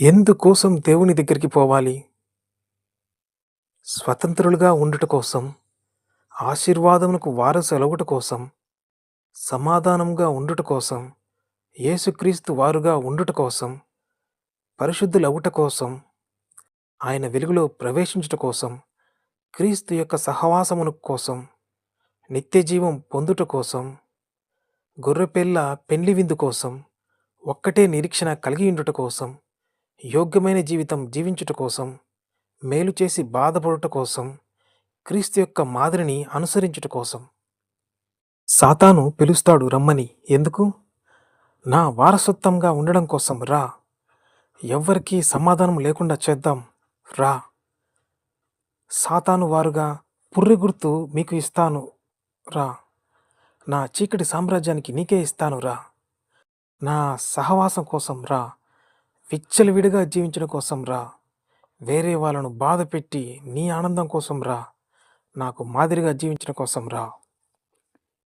ఎందుకోసం దేవుని దగ్గరికి పోవాలి? స్వతంత్రులుగా ఉండుట కోసం ఆశీర్వాదమునకు వారసులవుట కోసం సమాధానంగా ఉండుట కోసం యేసుక్రీస్తు వారుగా ఉండుట కోసం పరిశుద్ధులవుట కోసం ఆయన వెలుగులో ప్రవేశించుట కోసం క్రీస్తు యొక్క సహవాసమును కోసం నిత్య జీవం పొందుట కోసం గొర్రెపిల్ల పెళ్ళి విందు కోసం ఒక్కటే నిరీక్షణ కలిగి ఉండుట కోసం యోగ్యమైన జీవితం జీవించుట కోసం మేలు చేసి బాధపడుట కోసం క్రీస్తు యొక్క మాదిరిని అనుసరించుట కోసం. సాతాను పిలుస్తాడు రమ్మని. ఎందుకు? నా వారసత్వంగా ఉండడం కోసం రా. ఎవ్వరికీ సమాధానం లేకుండా చేద్దాం రా. సాతాను వారుగా పుర్రె గుర్తు మీకు ఇస్తాను రా. నా చీకటి సామ్రాజ్యానికి నీకే ఇస్తాను రా. నా సహవాసం కోసం రా. విచ్చలవిడిగా జీవించడం కోసం రా. వేరే వాళ్ళను బాధ పెట్టి నీ ఆనందం కోసం రా. నాకు మాదిరిగా జీవించడం కోసం రా.